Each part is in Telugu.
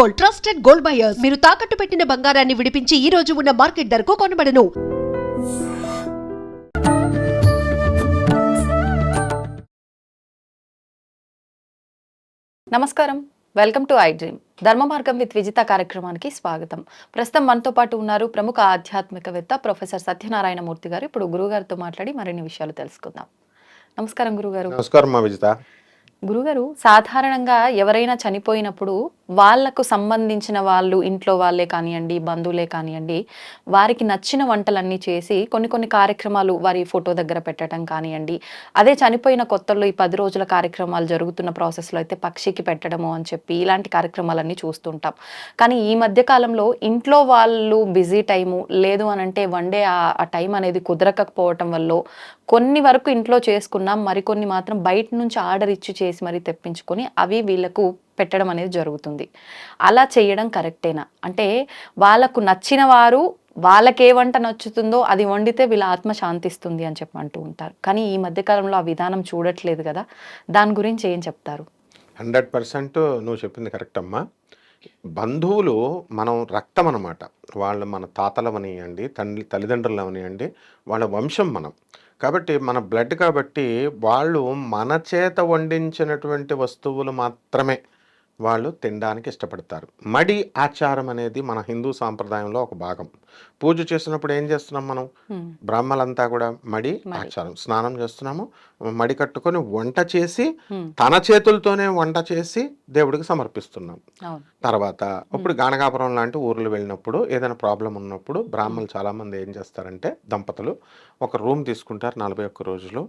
Gold trusted gold buyers. మీరు తాకట్టు పెట్టిన బంగారాన్ని విడిపించి ఈ రోజు ఉన్న మార్కెట్ ధరకు కొనబడను. నమస్కారం. Welcome to I dream. ధర్మ మార్గం విత్ విజిత కార్యక్రమానికి స్వాగతం. ప్రస్తుతం మనతో పాటు ఉన్నారు ప్రముఖ ఆధ్యాత్మికవేత్త ప్రొఫెసర్ సత్యనారాయణ మూర్తి గారు. ఇప్పుడు గురుగారితో మాట్లాడి మరిన్ని విషయాలు తెలుసుకుందాం. నమస్కారం గురుగారు. నమస్కారం మా విజిత. గురుగారు సాధారణంగా ఎవరైనా చనిపోయినప్పుడు వాళ్ళకు సంబంధించిన వాళ్ళు ఇంట్లో వాళ్ళే కానివ్వండి బంధువులే కానివ్వండి వారికి నచ్చిన వంటలన్నీ చేసి కొన్ని కొన్ని కార్యక్రమాలు వారి ఫోటో దగ్గర పెట్టడం కానివ్వండి. అదే చనిపోయిన కొత్తల్లో ఈ పది రోజుల కార్యక్రమాలు జరుగుతున్న ప్రాసెస్లో అయితే పక్షికి పెట్టడము అని చెప్పి ఇలాంటి కార్యక్రమాలన్నీ చూస్తుంటాం. కానీ ఈ మధ్య కాలంలో ఇంట్లో వాళ్ళు బిజీ టైము లేదు అని అంటే వన్ డే ఆ టైం అనేది కుదరకపోవటం వల్ల కొన్ని వరకు ఇంట్లో చేసుకున్నాం మరికొన్ని మాత్రం బయట నుంచి ఆర్డర్ ఇచ్చి చేసి మరీ తెప్పించుకొని అవి వీళ్ళకు పెట్టడం అనేది జరుగుతుంది. అలా చేయడం కరెక్టేనా? అంటే వాళ్ళకు నచ్చిన వారు వాళ్ళకే వంట నచ్చుతుందో అది వండితే వీళ్ళ ఆత్మ శాంతిస్తుంది అని చెప్పి అంటూ ఉంటారు. కానీ ఈ మధ్యకాలంలో ఆ విధానం చూడట్లేదు కదా? దాని గురించి ఏం చెప్తారు? హండ్రెడ్ పర్సెంట్ నువ్వు చెప్పింది కరెక్ట్ అమ్మా బంధువులు మనం రక్తం అనమాట వాళ్ళు మన తాతలవనియండి తండ్రి తల్లిదండ్రులవనియండి వాళ్ళ వంశం మనం. కాబట్టి మన బ్లడ్ కాబట్టి వాళ్ళు మన చేత వండించినటువంటి వస్తువులు మాత్రమే. వాళ్ళు తినడానికి ఇష్టపడతారు. మడి ఆచారం అనేది మన హిందూ సాంప్రదాయంలో ఒక భాగం. పూజ చేసినప్పుడు ఏం చేస్తున్నాం మనం? హ్మ్. బ్రాహ్మలంతా కూడా మడి. ఆచారం. స్నానం చేస్తున్నాము మడి కట్టుకొని వంట చేసి. తన చేతులతోనే వంట చేసి దేవుడికి సమర్పిస్తున్నాం. తర్వాత ఇప్పుడు గానగాపురం లాంటి ఊర్లు వెళ్ళినప్పుడు ఏదైనా ప్రాబ్లం ఉన్నప్పుడు బ్రాహ్మణులు చాలా మంది ఏం చేస్తారంటే దంపతులు ఒక రూమ్ తీసుకుంటారు నలభై ఒక్క రోజులు.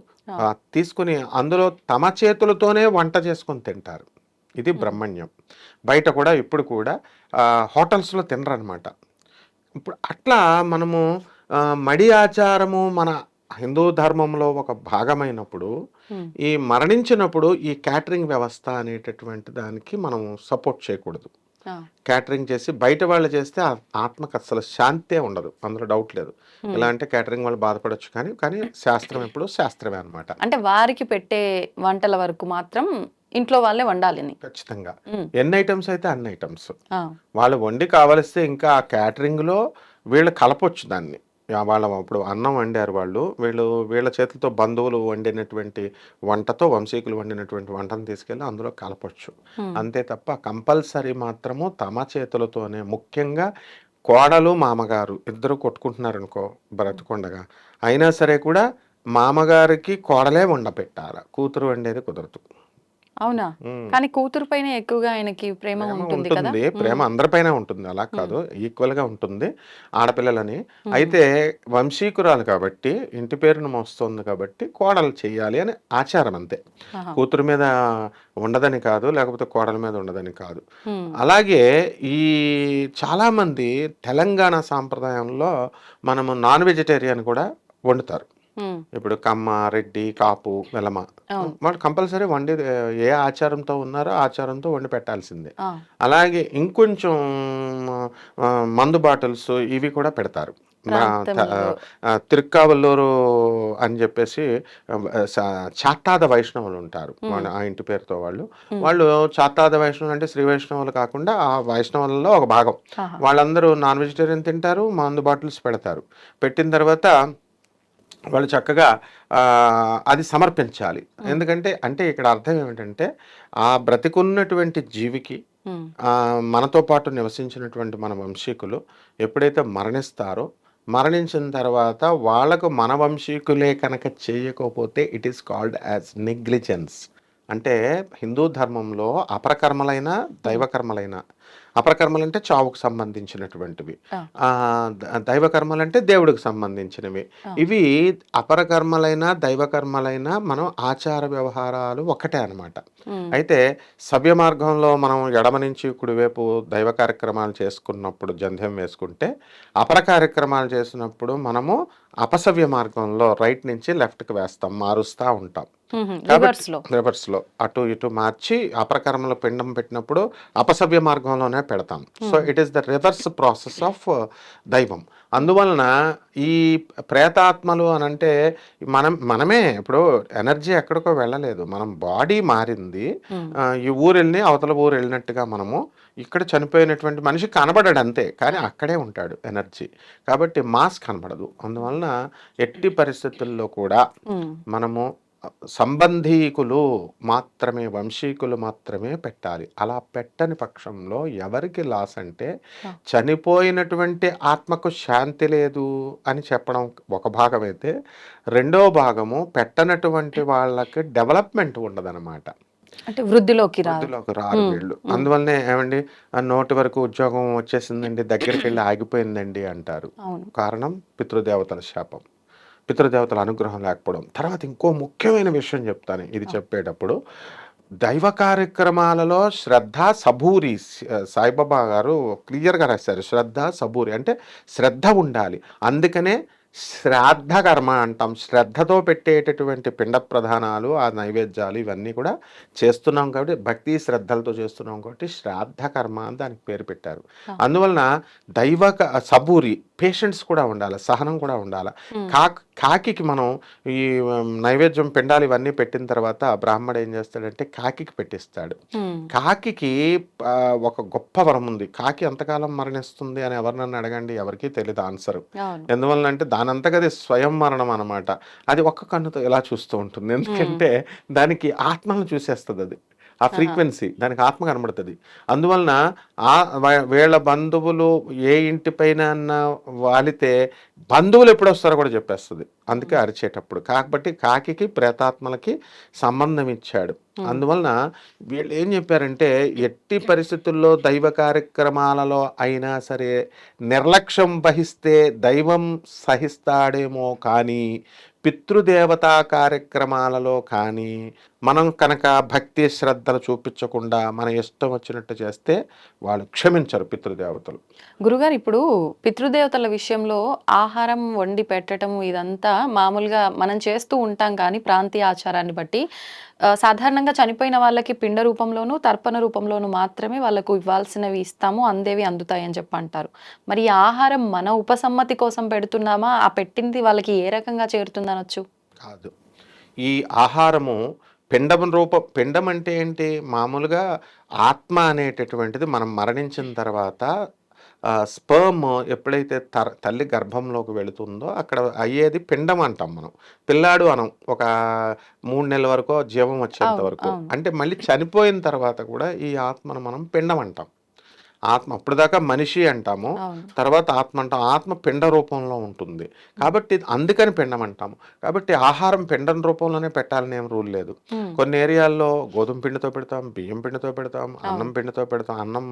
తీసుకుని అందులో తమ చేతులతోనే వంట చేసుకొని తింటారు. ఇది బ్రహ్మణ్యం. బయట కూడా ఇప్పుడు కూడా హోటల్స్లో తినరనమాట ఇప్పుడు అట్లా మనము మడి ఆచారము మన హిందూ ధర్మంలో ఒక భాగమైనప్పుడు. ఈ మరణించినప్పుడు ఈ క్యాటరింగ్ వ్యవస్థ అనేటటువంటి దానికి మనం సపోర్ట్ చేయకూడదు. క్యాటరింగ్ చేసి బయట వాళ్ళు చేస్తే ఆత్మకు అసలు శాంతే ఉండదు. అందులో డౌట్ లేదు. ఎలా అంటే క్యాటరింగ్ వాళ్ళు బాధపడొచ్చు కానీ కానీ శాస్త్రం ఎప్పుడు శాస్త్రమే అనమాట అంటే వారికి పెట్టే వంటల వరకు మాత్రం ఇంట్లో వాళ్ళే వండాలని ఖచ్చితంగా. ఎన్ని ఐటమ్స్ అయితే అన్ని ఐటమ్స్. వాళ్ళు వండి కావలిస్తే ఇంకా ఆ క్యాటరింగ్లో వీళ్ళు కలపొచ్చు దాన్ని. వాళ్ళ ఇప్పుడు అన్నం వండారు వాళ్ళు వీళ్ళు వీళ్ళ చేతులతో బంధువులు వండినటువంటి వంటతో వంశీకులు వండినటువంటి వంటను తీసుకెళ్ళి అందులో కలపొచ్చు. అంతే తప్ప కంపల్సరీ మాత్రము తమ చేతులతోనే ముఖ్యంగా కోడలు మామగారు ఇద్దరు కొట్టుకుంటున్నారు అనుకో బ్రతకుండగా. అయినా సరే కూడా మామగారికి కోడలే వండ పెట్టాలి కూతురు వండేది కుదరదు. అవునా. కానీ కూతురు పైన ఎక్కువగా ఆయనకి ప్రేమ ప్రేమ ఉంటుంది ఉంటుంది. ప్రేమ అందరిపైన ఉంటుంది. అలా కాదు. ఈక్వల్గా ఉంటుంది ఆడపిల్లలని. అయితే వంశీకురాలు కాబట్టి ఇంటి పేరును మోస్తుంది కాబట్టి కోడలు చెయ్యాలి అని ఆచారం అంతే. కూతురు మీద ఉండదని కాదు లేకపోతే కోడల మీద ఉండదని కాదు. అలాగే ఈ చాలామంది తెలంగాణ సాంప్రదాయంలో మనము నాన్ వెజిటేరియన్ కూడా వండుతారు. ఇప్పుడు కమ్మ రెడ్డి కాపు వెలమ. వాళ్ళు కంపల్సరీ వండి ఏ ఆచారంతో ఉన్నారో ఆచారంతో వండి పెట్టాల్సిందే. అలాగే ఇంకొంచెం మందు బాటిల్స్ ఇవి కూడా పెడతారు. తిరుక్కావల్లూరు అని చెప్పేసి చాతాద వైష్ణవులు ఉంటారు. ఆ ఇంటి పేరుతో వాళ్ళు. వాళ్ళు చాతాద వైష్ణవులు అంటే శ్రీ వైష్ణవులు కాకుండా ఆ వైష్ణవులలో ఒక భాగం. వాళ్ళందరూ నాన్ వెజిటేరియన్ తింటారు మందు బాటిల్స్ పెడతారు. పెట్టిన తర్వాత వాళ్ళు చక్కగా అది సమర్పించాలి. ఎందుకంటే అంటే ఇక్కడ అర్థం ఏమిటంటే ఆ బ్రతికున్నటువంటి జీవికి మనతో పాటు నివసించినటువంటి మన వంశీకులు ఎప్పుడైతే మరణిస్తారో మరణించిన తర్వాత వాళ్ళకు మన వంశీకులే కనుక చేయకపోతే it is called as negligence అంటే హిందూ ధర్మంలో అపరకర్మలైన దైవకర్మలైన అపరకర్మలు అంటే చావుకు సంబంధించినటువంటివి ఆ. ఆ, ద- దైవకర్మలు అంటే దేవుడికి సంబంధించినవి. ఇవి అపరకర్మలైన దైవకర్మలైన మనం ఆచార వ్యవహారాలు ఒకటే అన్నమాట హ్మ్. అయితే సవ్య మార్గంలో మనం ఎడమ నుంచి కుడివైపు దైవ కార్యక్రమాలు చేసుకున్నప్పుడు జంధ్యం వేసుకుంటే అపర కార్యక్రమాలు చేసినప్పుడు మనము అపసవ్య మార్గంలో రైట్ నుంచి లెఫ్ట్కి వేస్తాం మారుస్తూ ఉంటాం రివర్స్లో అటు ఇటు మార్చి అపరకర్మలో పిండం పెట్టినప్పుడు అపసవ్య మార్గంలోనే పెడతాం. So it is the reverse process of దైవం. అందువలన ఈ ప్రేతాత్మలు అని అంటే మనం మనమే ఇప్పుడు ఎనర్జీ ఎక్కడికో వెళ్ళలేదు. మనం బాడీ మారింది. Hmm. ఈ ఊరు వెళ్ళి అవతల ఊరు వెళ్ళినట్టుగా మనము ఇక్కడ చనిపోయినటువంటి మనిషి కనబడాడు అంతే. కానీ అక్కడే ఉంటాడు ఎనర్జీ. కాబట్టి మాస్ కనబడదు. అందువలన ఎట్టి పరిస్థితుల్లో కూడా ఉమ్, మనము సంబంధీకులు మాత్రమే వంశీకులు మాత్రమే పెట్టాలి. అలా పెట్టని పక్షంలో ఎవరికి లాస్ అంటే. చనిపోయినటువంటి ఆత్మకు శాంతి లేదు అని చెప్పడం ఒక భాగం అయితే రెండో భాగము పెట్టనటువంటి వాళ్ళకి డెవలప్మెంట్ ఉండదన్నమాట. అంటే వృద్ధిలోకి రాదు వృద్ధిలోకి రారు ఉమ్, వీళ్ళు. అందువల్లనే ఏమండి ఆ నోటి వరకు ఉద్యోగం వచ్చేసిందండి దగ్గరికి వెళ్ళి ఆగిపోయిందండి అంటారు. కారణం పితృదేవతల శాపం. పితృదేవతల అనుగ్రహం లేకపోవడం. తర్వాత ఇంకో ముఖ్యమైన విషయం చెప్తాను ఇది చెప్పేటప్పుడు. దైవ కార్యక్రమాలలో శ్రద్ధ సబూరి సాయిబాబా గారు క్లియర్గా రాశారు. శ్రద్ధ సబూరి అంటే శ్రద్ధ ఉండాలి. అందుకనే శ్రాద్ధ కర్మ అంటాం. శ్రద్ధతో పెట్టేటటువంటి పిండ ప్రధానాలు ఆ నైవేద్యాలు ఇవన్నీ కూడా చేస్తున్నాం కాబట్టి భక్తి శ్రద్ధలతో చేస్తున్నాం కాబట్టి శ్రాద్ధ కర్మ అని దానికి పేరు పెట్టారు. అందువలన దైవ సబూరి పేషెన్స్ కూడా ఉండాలి సహనం కూడా ఉండాలి. కాక్ కాకికి మనం ఈ నైవేద్యం పిండాలు ఇవన్నీ పెట్టిన తర్వాత బ్రాహ్మడు ఏం చేస్తాడంటే కాకికి పెట్టిస్తాడు. ఆ, ఒక గొప్ప వరం ఉంది. కాకి ఎంతకాలం మరణిస్తుంది అని ఎవరినన్నా అడగండి ఎవరికీ తెలియదు ఆన్సర్. ఎందువలన అంటే దానంతగది స్వయం మరణం అనమాట అది ఒక్క కన్నుతో ఇలా చూస్తూ ఉంటుంది? ఎందుకంటే దానికి ఆత్మను చూసేస్తుంది అది. ఆ ఫ్రీక్వెన్సీ దానికి ఆత్మ కనబడుతుంది. అందువలన ఆ వీళ్ళ బంధువులు ఏ ఇంటిపైన అన్న వాలితే బంధువులు ఎప్పుడు వస్తారో కూడా చెప్పేస్తుంది. అందుకే అరిచేటప్పుడు. కాబట్టి కాకికి ప్రేతాత్మలకి సంబంధం ఇచ్చాడు. అందువలన వీళ్ళు ఏం చెప్పారంటే ఎట్టి పరిస్థితుల్లో దైవ కార్యక్రమాలలో అయినా సరే నిర్లక్ష్యం వహిస్తే దైవం సహిస్తాడేమో కానీ పితృదేవతా కార్యక్రమాలలో కానీ మనం కనుక భక్తి శ్రద్ధలు చూపించకుండా మన ఇష్టం వచ్చినట్టు చేస్తే వాళ్ళు క్షమించరు పితృదేవతలు. గురుగారు ఇప్పుడు పితృదేవతల విషయంలో ఆహారం వండి పెట్టడం ఇదంతా మామూలుగా మనం చేస్తూ ఉంటాం కానీ ప్రాంతీయ ఆచారాన్ని బట్టి సాధారణంగా చనిపోయిన వాళ్ళకి పిండ రూపంలోనూ తర్పణ రూపంలోనూ మాత్రమే వాళ్ళకు ఇవ్వాల్సినవి ఇస్తాము అందేవి అందుతాయి అని చెప్పి అంటారు. మరి ఆహారం మన ఉపసమ్మతి కోసం పెడుతున్నామా? ఆ పెట్టింది వాళ్ళకి ఏ రకంగా చేరుతుందనొచ్చు? కాదు. ఈ ఆహారము పిండం రూప పిండం అంటే ఏంటి? మామూలుగా ఆత్మ అనేటటువంటిది మనం మరణించిన తర్వాత స్పర్మ్ ఎప్పుడైతే తర తల్లి గర్భంలోకి వెళుతుందో అక్కడ అయ్యేది పిండం అంటాం మనం. పిల్లాడు అనం ఒక మూడు నెలల వరకు జీవం వచ్చేంత వరకు. అంటే మళ్ళీ చనిపోయిన తర్వాత కూడా ఈ ఆత్మను మనం పిండం అంటాం. ఆత్మ అప్పుడు దాకా మనిషి అంటాము. తర్వాత ఆత్మ అంటాం. ఆత్మ పిండ రూపంలో ఉంటుంది. కాబట్టి అందుకని పిండం అంటాము. కాబట్టి ఆహారం పిండం రూపంలోనే పెట్టాలని ఏం రూల్ లేదు. కొన్ని ఏరియాల్లో గోధుమ పిండితో పెడతాం బియ్యం పిండితో పెడతాం అన్నం పిండితో పెడతాం అన్నం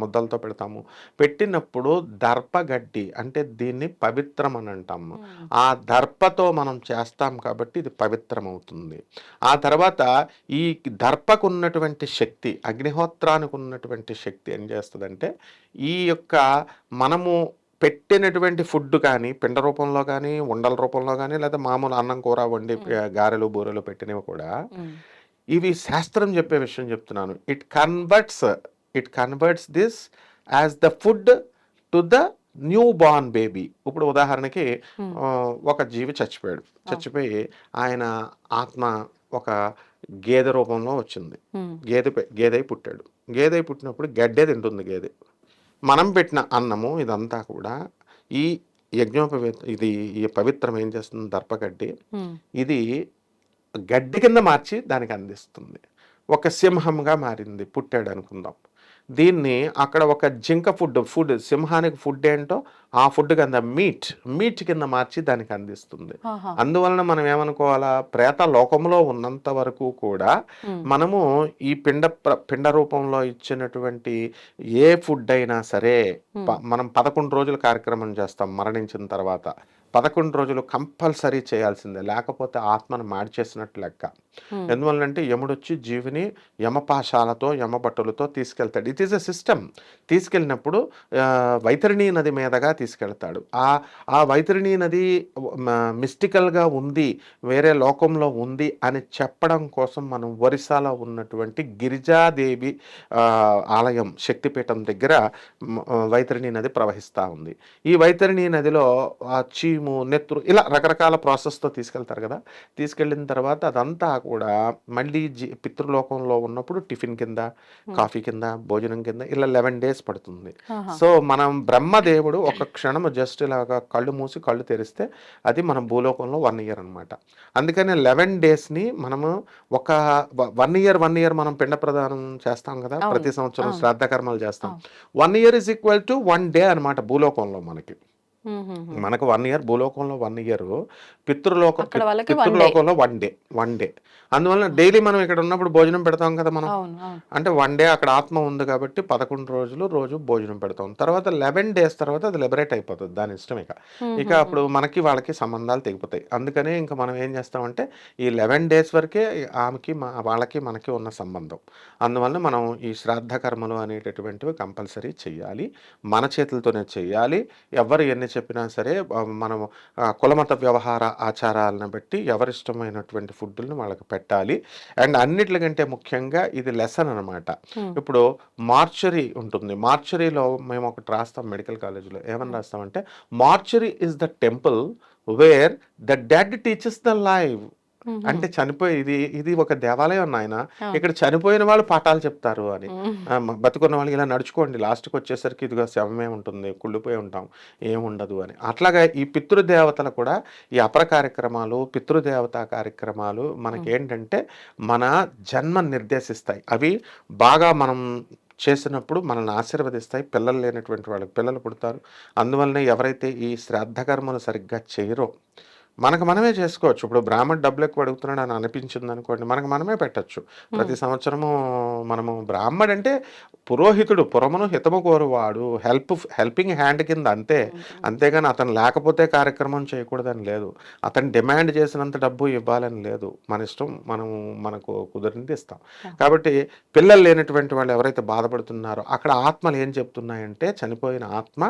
ముద్దలతో పెడతాము. పెట్టినప్పుడు దర్పగడ్డి అంటే దీన్ని పవిత్రం అని అంటాము. ఆ దర్పతో మనం చేస్తాం కాబట్టి ఇది పవిత్రం అవుతుంది ఆ తర్వాత ఈ దర్పకు ఉన్నటువంటి శక్తి అగ్నిహోత్రానికి ఉన్నటువంటి శక్తి ఏం చేస్తుందంటే ఈ యొక్క మనము పెట్టినటువంటి ఫుడ్ కానీ పిండ రూపంలో కానీ ఉండల రూపంలో కానీ లేదా మామూలు అన్నం కూర వండి గారెలు బూరెలు పెట్టినవి కూడా ఇవి శాస్త్రం చెప్పే విషయం చెప్తున్నాను. It converts it converts this as the food to the newborn baby ఇప్పుడు ఉదాహరణకి ఒక జీవి చచ్చిపోయాడు. చచ్చిపోయి ఆయన ఆత్మ ఒక గేదె రూపంలో వచ్చింది. గేదె గేదె పుట్టాడు. గేదె పుట్టినప్పుడు గడ్డే తింటుంది గేదె. మనం పెట్టిన అన్నము ఇదంతా కూడా ఈ యజ్ఞోపవే ఇది ఈ పవిత్రం ఏం చేస్తుంది? దర్పగడ్డి ఇది గడ్డి కింద మార్చి దానికి అందిస్తుంది. ఒక సింహంగా మారింది. పుట్టాడు అనుకుందాం. దీన్ని అక్కడ ఒక జింక ఫుడ్ ఫుడ్ సింహానికి ఫుడ్ ఏంటో ఆ ఫుడ్ కింద మీట్ మీట్ కింద మార్చి దానికి అందిస్తుంది. అందువలన మనం ఏమనుకోవాలా? ప్రేత లోకంలో ఉన్నంత వరకు కూడా మనము ఈ పిండ ప్ర- పిండ రూపంలో ఇచ్చినటువంటి ఏ ఫుడ్ అయినా సరే మనం పదకొండు రోజుల కార్యక్రమం చేస్తాం మరణించిన తర్వాత. పదకొండు రోజులు కంపల్సరీ చేయాల్సిందే. లేకపోతే ఆత్మను మార్చేసినట్టు లెక్క. ఎందువల్లంటే యముడొచ్చి జీవిని యమపాశాలతో యమబట్టలతో తీసుకెళ్తాడు. ఇట్ ఈస్ ఎ సిస్టమ్ తీసుకెళ్ళినప్పుడు వైతరిణీ నది మీదగా తీసుకెళ్తాడు. ఆ ఆ వైతరిణి నది మిస్టికల్గా ఉంది వేరే లోకంలో ఉంది అని చెప్పడం కోసం మనం ఒరిస్సాలో ఉన్నటువంటి గిరిజాదేవి ఆలయం శక్తిపీఠం దగ్గర వైతరిణి నది ప్రవహిస్తూ ఉంది. ఈ వైతరిణి నదిలో ఆ చీము నెత్తురు ఇలా రకరకాల ప్రాసెస్తో తీసుకెళ్తారు కదా. తీసుకెళ్ళిన తర్వాత అదంతా కూడా మళ్ళీ జీ పితృలోకంలో ఉన్నప్పుడు టిఫిన్ కింద కాఫీ కింద భోజనం కింద ఇలా లెవెన్ డేస్ పడుతుంది. సో మనం బ్రహ్మదేవుడు ఒక క్షణం జస్ట్ ఇలాగా కళ్ళు మూసి కళ్ళు తెరిస్తే అది మన భూలోకంలో వన్ ఇయర్ అనమాట అందుకని లెవెన్ డేస్ని మనము ఒక వన్ ఇయర్ వన్ ఇయర్ మనం పిండ ప్రదానం చేస్తాం కదా. ప్రతి సంవత్సరం. శ్రాద్ధ కర్మలు చేస్తాం. One year is equal to one day అనమాట భూలోకంలో మనకి. మనకు వన్ ఇయర్ భూలోకంలో వన్ ఇయర్ పితృలోకం. పితృలోకంలో వన్ డే. వన్ డే అందువల్ల డైలీ మనం ఇక్కడ ఉన్నప్పుడు భోజనం పెడతాం కదా మనం. అంటే వన్ డే అక్కడ ఆత్మ ఉంది కాబట్టి పదకొండు రోజులు రోజు భోజనం పెడతాం. తర్వాత లెవెన్ డేస్ తర్వాత అది లిబరేట్ అయిపోతుంది. దాని ఇష్టం ఇక. ఇక అప్పుడు మనకి వాళ్ళకి సంబంధాలు తెగిపోతాయి. అందుకనే ఇంకా మనం ఏం చేస్తామంటే ఈ లెవెన్ డేస్ వరకే ఆమెకి వాళ్ళకి మనకి ఉన్న సంబంధం. అందువల్ల మనం ఈ శ్రాద్ధ కర్మలు అనేటటువంటివి కంపల్సరీ చెయ్యాలి. మన చేతులతోనే చెయ్యాలి. ఎవరు ఎన్ని చెప్పినా సరే మనం కులమత వ్యవహార ఆచారాలను బట్టి ఎవరిష్టమైనటువంటి ఫుడ్ని వాళ్ళకి పెట్టాలి. అండ్ అన్నిటికంటే ముఖ్యంగా ఇది లెసన్ అనమాట. ఇప్పుడు మార్చరీ ఉంటుంది. మార్చరీలో మేము ఒకటి రాస్తాం మెడికల్ కాలేజ్లో. ఏమని రాస్తామంటే mortuary is the temple where the dead teachers the live. అంటే చనిపోయి ఇది ఇది ఒక దేవాలయం నాయన. ఇక్కడ చనిపోయిన వాళ్ళు పాఠాలు చెప్తారు అని. బతుకున్న వాళ్ళకి ఇలా నడుచుకోండి లాస్ట్కి వచ్చేసరికి ఇదిగో శవమే ఉంటుంది కుళ్ళిపోయి ఉంటాం ఏముండదు అని. అట్లాగా ఈ పితృదేవతలు కూడా ఈ అపర కార్యక్రమాలు పితృదేవతా కార్యక్రమాలు మనకి ఏంటంటే మన జన్మ నిర్దేశిస్తాయి. అవి బాగా మనం చేసినప్పుడు మనల్ని ఆశీర్వదిస్తాయి. పిల్లలు లేనటువంటి వాళ్ళకి పిల్లలు పుడతారు. అందువల్లనే ఎవరైతే ఈ శ్రాద్ధ కర్మలు సరిగ్గా చేయరో మనకు మనమే చేసుకోవచ్చు. ఇప్పుడు బ్రాహ్మణ్ డబ్బులు ఎక్కువ అడుగుతున్నాడు అని అనిపించింది అనుకోండి మనకు మనమే పెట్టచ్చు. ప్రతి సంవత్సరము మనము బ్రాహ్మడు అంటే పురోహితుడు పురమును హితము కోరువాడు హెల్ప్ హెల్పింగ్ హ్యాండ్ కింద అంతే. అంతేగాని అతను లేకపోతే కార్యక్రమం చేయకూడదని లేదు. అతను డిమాండ్ చేసినంత డబ్బు ఇవ్వాలని లేదు. మన ఇష్టం మనం మనకు కుదిరింది ఇస్తాం. కాబట్టి పిల్లలు లేనటువంటి వాళ్ళు ఎవరైతే బాధపడుతున్నారో అక్కడ ఆత్మలు ఏం చెప్తున్నాయంటే చనిపోయిన ఆత్మ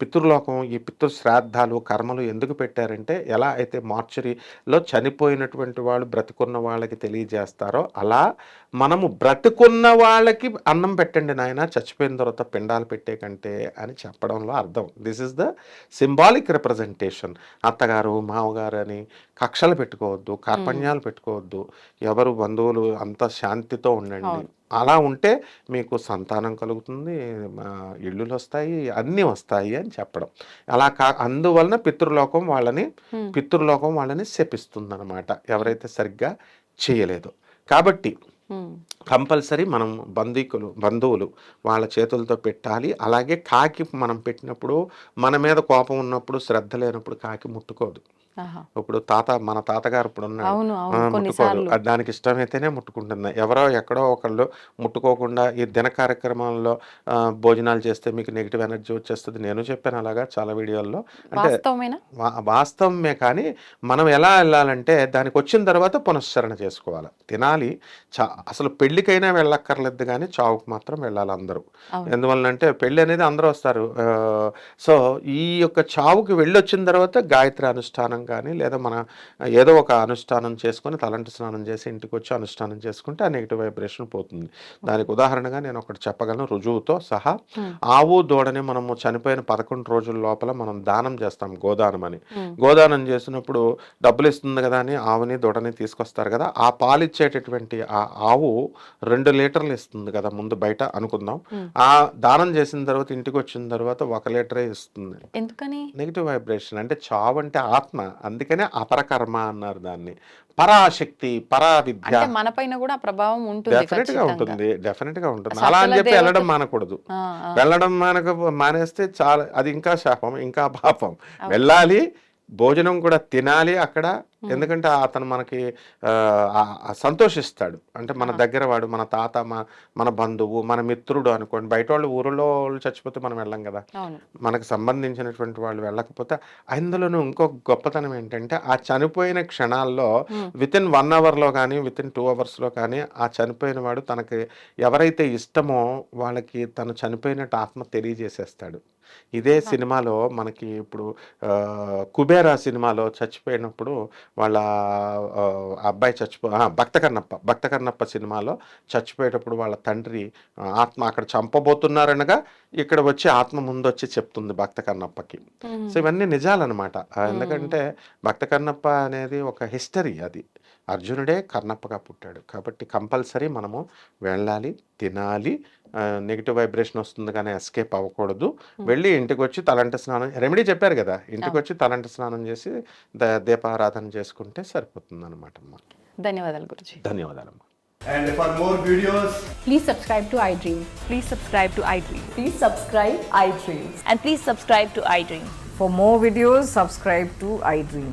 పితృలోకం ఈ పితృ శ్రాద్ధాలు కర్మలు ఎందుకు పెట్టారంటే ఎలా అయితే మార్చరీలో చనిపోయినటువంటి వాళ్ళు బ్రతికున్న వాళ్ళకి తెలియజేస్తారో అలా మనము బ్రతికున్న వాళ్ళకి అన్నం పెట్టండి నాయన చచ్చిపోయిన తర్వాత పిండాలు పెట్టే కంటే అని చెప్పడంలో అర్థం. This is the symbolic representation అత్తగారు మామగారు అని కక్షలు పెట్టుకోవద్దు కార్పణ్యాలు పెట్టుకోవద్దు. ఎవరు బంధువులు అంత శాంతితో ఉండండి. అలా ఉంటే మీకు సంతానం కలుగుతుంది ఇళ్ళులు వస్తాయి అన్నీ వస్తాయి అని చెప్పడం. అలా కా అందువలన పితృలోకం వాళ్ళని. పితృలోకం వాళ్ళని శపిస్తుంది అనమాట ఎవరైతే సరిగ్గా చేయలేదో. కాబట్టి కంపల్సరీ మనం బంధుకులు బంధువులు వాళ్ళ చేతులతో పెట్టాలి. అలాగే కాకి మనం పెట్టినప్పుడు మన మీద కోపం ఉన్నప్పుడు శ్రద్ధ లేనప్పుడు కాకి ముట్టుకోదు. ఇప్పుడు తాత మన తాతగారు ఇప్పుడు అది దానికి ఇష్టమైతేనే ముట్టుకుంటుంది. ఎవరో ఎక్కడో ఒకళ్ళు ముట్టుకోకుండా ఈ దిన కార్యక్రమాల్లో ఆ, భోజనాలు చేస్తే మీకు నెగిటివ్ ఎనర్జీ వచ్చేస్తుంది. నేను చెప్పాను అలాగా చాలా వీడియోల్లో. అంటే వాస్తవమే కానీ మనం ఎలా వెళ్ళాలంటే దానికి వచ్చిన తర్వాత పునశ్చరణ చేసుకోవాలి. తినాలి. చా అసలు పెళ్ళికైనా వెళ్ళక్కర్లేదు కానీ చావుకు మాత్రం వెళ్ళాలి అందరూ. ఎందువల్లంటే పెళ్ళి అనేది అందరూ వస్తారు. సో ఈ యొక్క చావుకి వెళ్ళొచ్చిన తర్వాత గాయత్రి అనుష్ఠానం కానీ లేదా మన ఏదో ఒక అనుష్ఠానం చేసుకొని తలంటి స్నానం చేసి ఇంటికి వచ్చి అనుష్ఠానం చేసుకుంటే ఆ నెగిటివ్ వైబ్రేషన్ పోతుంది. దానికి ఉదాహరణగా నేను ఒకటి చెప్పగలను. రుజువుతో సహా. ఆవు దూడని మనము చనిపోయిన పదకొండు రోజుల లోపల మనం దానం చేస్తాం గోదానం అని. గోదానం చేసినప్పుడు డబ్బులు ఇస్తుంది కదా అని ఆవుని దూడని తీసుకొస్తారు కదా ఆ పాలు ఇచ్చేటటువంటి ఆ ఆవు రెండు లీటర్లు ఇస్తుంది కదా ముందు బయట అనుకుందాం. ఆ దానం చేసిన తర్వాత ఇంటికి వచ్చిన తర్వాత ఒక లీటరే ఇస్తుంది. ఎందుకని? నెగిటివ్ వైబ్రేషన్ అంటే చావు అంటే ఆత్మ. అందుకనే అపరకర్మ అన్నారు దాన్ని. పరాశక్తి పరా విద్య మన పైన కూడా ప్రభావం ఉంటుంది డెఫినెట్గా. ఉంటుంది డెఫినెట్గా ఉంటుంది. అలా అని చెప్పి వెళ్ళడం మానకూడదు. వెళ్ళడం మనకు మానేస్తే చాలా అది ఇంకా శాపం ఇంకా పాపం. వెళ్ళాలి భోజనం కూడా తినాలి అక్కడ. ఎందుకంటే అతను మనకి సంతోషిస్తాడు. అంటే మన దగ్గర వాడు మన తాత మన మన బంధువు మన మిత్రుడు అనుకోండి బయట వాళ్ళు ఊరిలో వాళ్ళు చచ్చిపోతే మనం వెళ్ళం కదా. మనకు సంబంధించినటువంటి వాళ్ళు వెళ్ళకపోతే అందులోనూ ఇంకో గొప్పతనం ఏంటంటే ఆ చనిపోయిన క్షణాల్లో విత్ ఇన్ వన్ అవర్లో కానీ విత్ ఇన్ టూ అవర్స్లో కానీ ఆ చనిపోయిన వాడు తనకి ఎవరైతే ఇష్టమో వాళ్ళకి తను చనిపోయినట్టు ఆత్మ తెలియజేసేస్తాడు. ఇదే సినిమాలో మనకి ఇప్పుడు కుబేరా సినిమాలో చచ్చిపోయినప్పుడు వాళ్ళ అబ్బాయి చచ్చిపో భక్త కన్నప్ప భక్త కన్నప్ప సినిమాలో చచ్చిపోయేటప్పుడు వాళ్ళ తండ్రి ఆత్మ అక్కడ చంపబోతున్నారనగా ఇక్కడ వచ్చి ఆత్మ ముందు వచ్చి చెప్తుంది భక్త కన్నప్పకి. సో ఇవన్నీ నిజాలన్నమాట. ఎందుకంటే భక్త కన్నప్ప అనేది ఒక హిస్టరీ అది. అర్జునుడే కన్నప్పగా పుట్టాడు కాబట్టి కంపల్సరీ మనము వెళ్ళాలి తినాలి నెగిటివ్ వైబ్రేషన్ వస్తుంది కానీ ఎస్కేప్ అవ్వకూడదు వెళ్ళి ఇంటికి వచ్చి తలంట స్నానం రెమెడీ చెప్పారు కదా ఇంటికి వచ్చి తలంట స్నానం చేసి ద- దీపారాధన చేసుకుంటే సరిపోతుంది అనమాట అమ్మా ధన్యవాదాలు గురుజీ ధన్యవాదాలమ్మా And for more videos, Please subscribe to iDream. Please subscribe to iDream. Please subscribe iDream. And please subscribe to iDream. For more videos, subscribe to iDream.